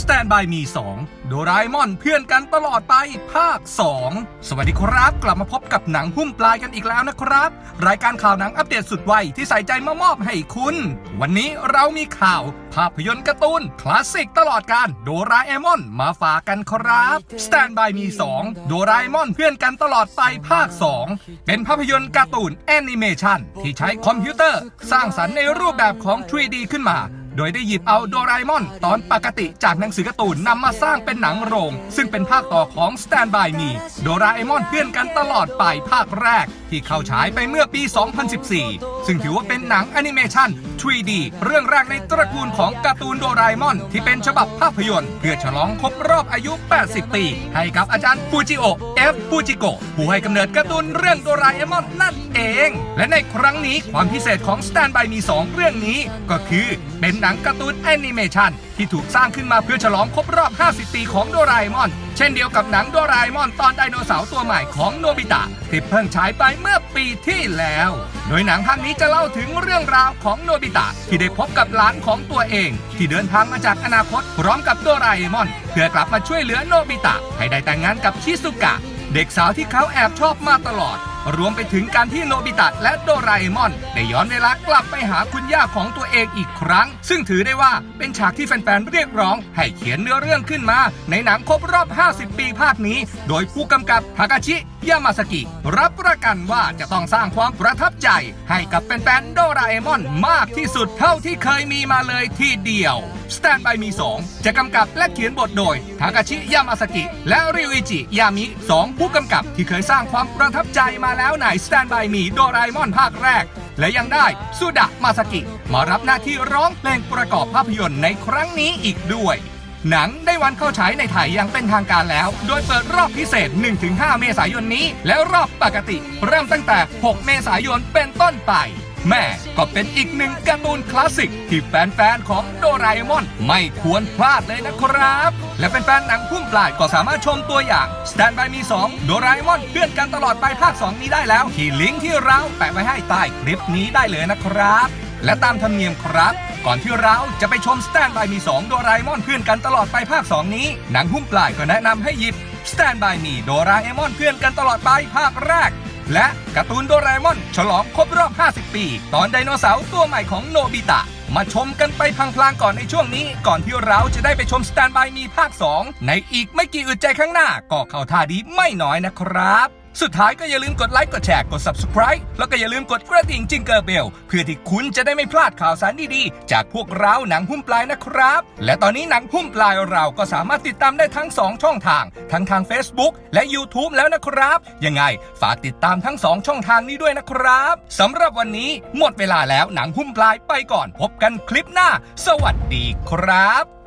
Stand by Me 2 โดราเอมอนเพื่อนกันตลอดไปภาค 2 สวัสดีครับ กลับมาพบกับหนังหุ้มปลายกันอีกแล้วนะครับ รายการข่าวหนังอัปเดตสุดไวที่ใส่ใจมามอบให้คุณ วันนี้เรามีข่าว ภาพยนตร์การ์ตูน คลาสสิกตลอดการโดราเอมอนมาฝากกันครับ Stand by Me 2 โดราเอมอนเพื่อนกันตลอดไปภาค 2 เป็นภาพยนตร์การ์ตูนแอนิเมชันที่ใช้คอมพิวเตอร์ สร้างสรรค์ในรูปแบบของ 3D ขึ้นมา โดยได้หยิบเอาโดราเอมอน ตอนปกติจากหนังสือการ์ตูนนำมาสร้างเป็นหนังโรง ซึ่งเป็นภาคต่อของ Stand by Me โดราเอมอนเพื่อนกันตลอดไปภาคแรก ที่เข้าฉายไปเมื่อปี 2014 ซึ่งถือว่าเป็นหนังแอนิเมชัน 3D เรื่องแรกในตระกูลของการ์ตูนโดราเอมอน ที่เป็นฉบับภาพยนตร์ เพื่อฉลองครบรอบอายุ 80 ปี ให้กับอาจารย์ฟูจิโอะเอฟฟูจิโกะผู้ให้กำเนิดการ์ตูนเรื่องโดราเอมอนนั่นเอง และในครั้งนี้ความพิเศษของ Stand by Me 2เรื่องนี้ ก็คือเป็นหนังการ์ตูนแอนิเมชันที่ถูกสร้างขึ้นมาเพื่อฉลองครบรอบ 50 ปีของโดราเอมอน เช่นเดียวกับหนังโดราเอมอนตอนไดโนเสาร์ตัวใหม่ของโนบิตะที่เพิ่งฉายไปเมื่อปีที่แล้ว โดยหนังภาคนี้จะเล่าถึงเรื่องราวของโนบิตะที่ได้พบกับหลานของตัวเอง ที่เดินทางมาจากอนาคตพร้อมกับโดราเอมอน เพื่อกลับมาช่วยเหลือโนบิตะให้ได้แต่งงานกับชิซุกะ เด็กสาวที่เขาแอบชอบมาตลอด รวมไปถึงการที่โนบิตะและโดราเอมอนได้ย้อนเวลากลับไปหาคุณย่าของตัวเองอีกครั้ง ซึ่งถือได้ว่าเป็นฉากที่แฟนๆเรียกร้อง ให้เขียนเนื้อเรื่องขึ้นมา ในหนังครบรอบ 50 ปีภาคนี้ โดยผู้กำกับทากาชิยามาสกิ รับประกันว่าจะต้องสร้างความประทับใจ ให้กับแฟนๆโดราเอมอนมากที่สุดเท่าที่เคยมีมาเลยทีเดียว Stand by Me 2จะกำกับและเขียนบทโดยทากาชิยามาสกิ และริวอิจิยามิ 2 ผู้กำกับที่เคยสร้างความประทับใจมาแล้วใน Stand by มีโดราเอมอนภาคแรก และยังได้สุดะมาสกิ มารับหน้าที่ร้องเพลงประกอบภาพยนตร์ในครั้งนี้อีกด้วย หนังได้วันเข้าฉายในไทยอย่างเป็นทางการแล้ว โดยเปิดรอบพิเศษ 1-5 เมษายนนี้ และรอบปกติ เริ่มตั้งแต่ 6 เมษายนเป็นต้นไป แม่ก็เป็นอีกหนึ่งการ์ตูนคลาสสิก ที่แฟนๆ ของโดราเอมอน ไม่ควรพลาดเลยนะครับ และแฟนๆ หนังพุ่มปลายก็สามารถชมตัวอย่าง Stand by Me 2โดราเอมอนเพื่อนกันตลอดไปภาค 2 นี้ได้แล้ว ที่ลิงก์ที่เราแปะไว้ให้ใต้คลิปนี้ได้เลยนะครับ และตามธรรมเนียมครับก่อนที่เราจะไปชม Stand by Me 2โดราเอมอนเพื่อนกันตลอดไปภาค 2 นี้ หนังหุ้มปลายก็แนะนำให้หยิบ Stand by Me โดราเอมอนเพื่อนกันตลอดไปภาคแรก และการ์ตูนโดราเอมอน ฉลองครบรอบ 50 ปี ตอนไดโนเสาร์ตัวใหม่ของโนบิตะ มาชมกันไปพลางๆก่อนในช่วงนี้ ก่อนที่เราจะได้ไปชมสแตนบายมีภาค 2 ในอีกไม่กี่อึดใจข้างหน้า ก็เข้าท่าดีไม่น้อยนะครับ สุดท้ายก็อย่าลืมกดไลค์กดแชร์กด subscribe แล้วก็อย่าลืมกดกระดิ่งจิงเกอร์เบลเพื่อที่คุณจะได้ไม่พลาดข่าวสารดีๆ จากพวกเราหนังหุ้มปลายนะครับ และตอนนี้หนังหุ้มปลายเราก็สามารถติดตามได้ทั้ง 2 ช่องทาง ทั้งทาง Facebook และ YouTube แล้วนะครับ ยังไงฝากติดตามทั้ง 2 ช่องทางนี้ด้วยนะครับสำหรับวันนี้หมดเวลาแล้วหนังหุ้มปลายไปก่อน พบกันคลิปหน้า สวัสดีครับ